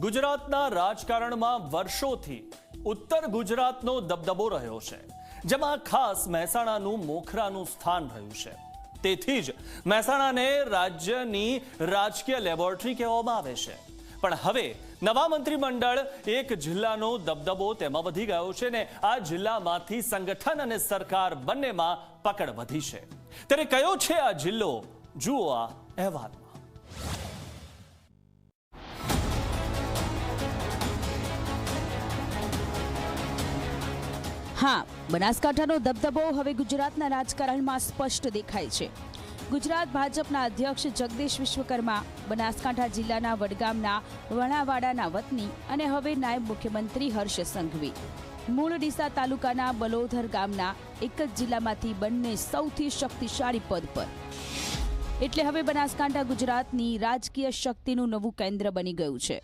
ગુજરાતના રાજકારણમાં વર્ષોથી ઉત્તર ગુજરાતનો દબદબો રહ્યો છે, જેમાં ખાસ મહેસાણાનું મોખરાનું સ્થાન રહ્યું છે. તેથી જ મહેસાણાને રાજ્યની રાજકીય લેબોરેટરી કહેવામાં આવે છે. પણ હવે નવા મંત્રીમંડળ એક જિલ્લાનો દબદબો તેમાં વધી ગયો છે ને આ જિલ્લામાંથી સંગઠન અને સરકાર બંનેમાં પકડ વધી છે. ત્યારે કયો છે આ જિલ્લો? જુઓ આ અહેવાલમાં. હા, બનાસકાંઠાનો દબદબો હવે ગુજરાતના રાજકારણમાં સ્પષ્ટ દેખાય છે. ગુજરાત ભાજપના અધ્યક્ષ જગદીશ વિશ્વકર્મા, બનાસકાંઠા જિલ્લાના વડગામના વણાવાડાના વતની અને હવે નાયબ મુખ્યમંત્રી હર્ષ સંઘવી. મૂળ ડીસા તાલુકાના બલોધર ગામના એક જ જિલ્લામાંથી બંને સૌથી શક્તિશાળી પદ પર. એટલે હવે બનાસકાંઠા ગુજરાતની રાજકીય શક્તિનું નવું કેન્દ્ર બની ગયું છે.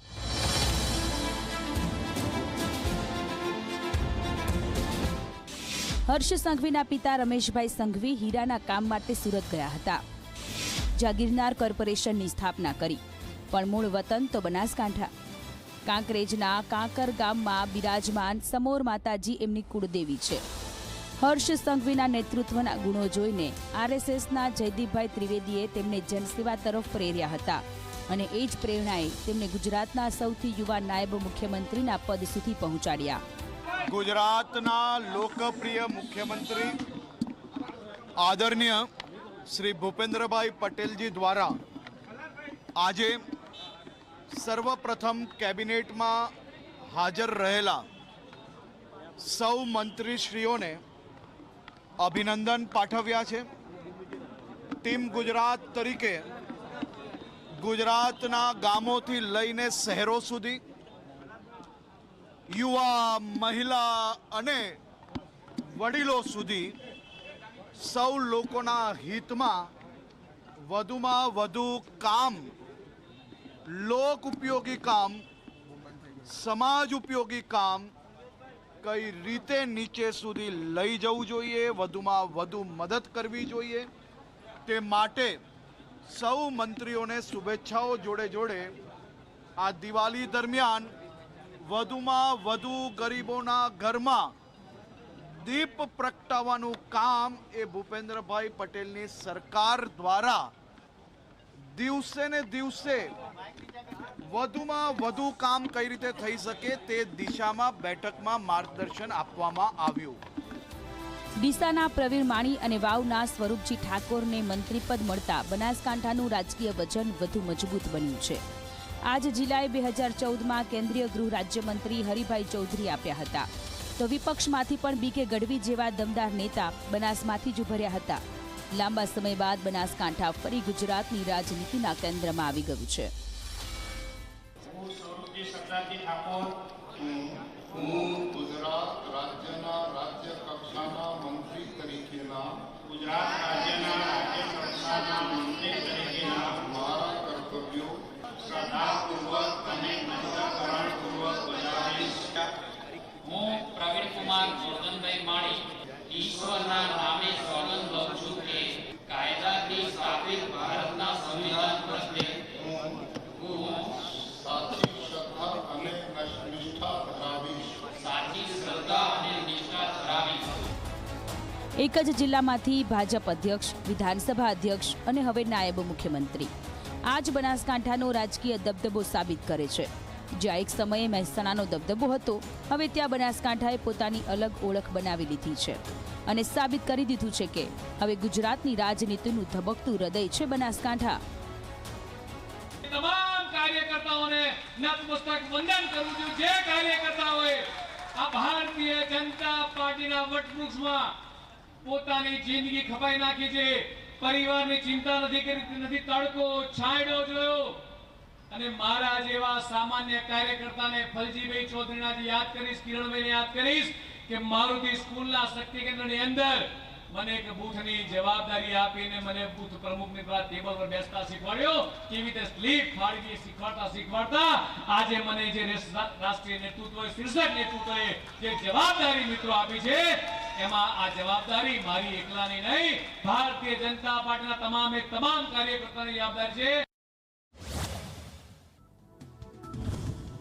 હર્ષ સંઘવીના પિતા રમેશભાઈ સંઘવી હીરાના કામ માટે સુરત ગયા હતા. જ્યાં ગિરનાર કોર્પોરેશનની સ્થાપના કરી, પણ મૂળ વતન તો બનાસકાંઠા. કાંકરેજના કાંકર ગામમાં બિરાજમાન સમોર માતાજી એમની કુળદેવી છે. હર્ષ સંઘવીના નેતૃત્વના ગુણો જોઈને આરએસએસના જયદીપભાઈ ત્રિવેદીએ તેમને જનસેવા તરફ પ્રેર્યા હતા અને એ જ પ્રેરણાએ તેમને ગુજરાતના સૌથી યુવા નાયબ મુખ્યમંત્રીના પદ સુધી પહોંચાડ્યા. ગુજરાતના લોકપ્રિય મુખ્યમંત્રી આદરણીય શ્રી ભૂપેન્દ્રભાઈ પટેલજી દ્વારા આજે સર્વપ્રથમ કેબિનેટમાં હાજર રહેલા સૌ મંત્રીશ્રીઓને અભિનંદન પાઠવ્યા છે. ટીમ ગુજરાત તરીકે ગુજરાતના ગામોથી લઈને શહેરો સુધી યુવા, મહિલા અને વડીલો સુધી સૌ લોકોના હિતમાં વધુમાં વધુ કામ, લોક ઉપયોગી કામ, સમાજ ઉપયોગી કામ કઈ રીતે નીચે સુધી લઈ જવું જોઈએ, વધુમાં વધુ મદદ કરવી જોઈએ તે માટે સૌ મંત્રીઓને શુભેચ્છાઓ જોડે જોડે આ દિવાળી દરમિયાન વધુમાં વધુ ગરીબોના ઘરમાં દીપ પ્રગટાવવાનું કામ એ ભૂપેન્દ્રભાઈ પટેલની સરકાર દ્વારા દિવસે ને દિવસે વધુમાં વધુ કામ કઈ રીતે થઈ શકે તે દિશામાં બેઠકમાં માર્ગદર્શન આપવામાં આવ્યું. ડીસાના પ્રવીણ માણી અને વાવના સ્વરૂપજી ઠાકોરને મંત્રીપદ મળતા બનાસકાંઠાનું રાજકીય વજન વધુ મજબૂત બન્યું છે. આજ જિલ્લાએ બે હજાર ચૌદમાં કેન્દ્રીય ગૃહ રાજ્યમંત્રી હરિભાઈ ચૌધરી આપ્યા હતા. તો વિપક્ષમાંથી પણ બીકે ગઢવી જેવા દમદાર નેતા બનાસમાંથી જ ઉભર્યા હતા. લાંબા સમય બાદ બનાસકાંઠા ફરી ગુજરાતની રાજનીતિના કેન્દ્રમાં આવી ગયું છે હું સ્વરૂપજી સરદારજી ઠાકોર હું ગુજરાત રાજ્યના રાજ્ય કક્ષાના મંત્રી તરીકેના ગુજરાત રાજ્યના રાજ્ય કક્ષાના મંત્રી તરીકેના મારા કર્તવ્યો શ્રદ્ધાપૂર્વક અને અંતઃકરણપૂર્વક બજાવીશ હું પ્રવીણ કુમાર ગોરધનભાઈ માળી નામે સ્વાગત લઉં છું કે કાયદાથી સ્થાપિત ભારતના સંવિધાન પ્રત્યે હું સાચી શ્રદ્ધા અને નિષ્ઠા ધરાવીશ. સાચી શ્રદ્ધા અને નિષ્ઠા ધરાવીશ. એક જ જિલ્લામાંથી ભાજપ અધ્યક્ષ વિધાનસભા અધ્યક્ષ અને હવે નાયબ મુખ્યમંત્રી. આ જ બનાસકાંઠાનો રાજકીય દબદબો સાબિત કરે છે. જ્યાં એક સમયે મહેસાણાનો દબદબો હતો, હવે ત્યાં બનાસકાંઠાએ પોતાની અલગ ઓળખ બનાવી લીધી છે અને સાબિત કરી દીધું છે કે હવે ગુજરાતની રાજનીતિનું ધબકતું હૃદય છે બનાસકાંઠા. તમામ કાર્યકર્તાઓને નતમસ્તક વંદન કરું છું. જે કાર્યકર્તાઓએ આ ભારતીય જનતા પાર્ટીના વટવૃક્ષમાં પોતાની જિંદગી ખપાઈ નાખી છે. પરિવારની ચિંતા નથી કરી, નથી તડકો, છાંયડો જોયો. અને મારા જેવા સામાન્ય કાર્યકર્તાને ફલજીભાઈ ચૌધરીના જે યાદ કરીશ, કિરણભાઈને યાદ કરીશ કે મારુતિ સ્કૂલના શક્તિ કેન્દ્રની અંદર મને એક બૂથની જવાબદારી આપીને મને બૂથ પ્રમુખની દ્વારા ટેબલ પર બેસતા શીખવાડ્યો. કેવી રીતે સ્લીપ ફાળવી શીખવાડતા શીખવાડતા? આજે મને જે રાષ્ટ્રીય નેતૃત્વ શીર્ષક નેતૃત્વએ જે જવાબદારી મિત્રો આપી છે, એમાં આ જવાબદારી મારી એકલાની નહીં, ભારતીય જનતા પાર્ટીના તમામે તમામ કાર્યકર્તાની જવાબદારી છે.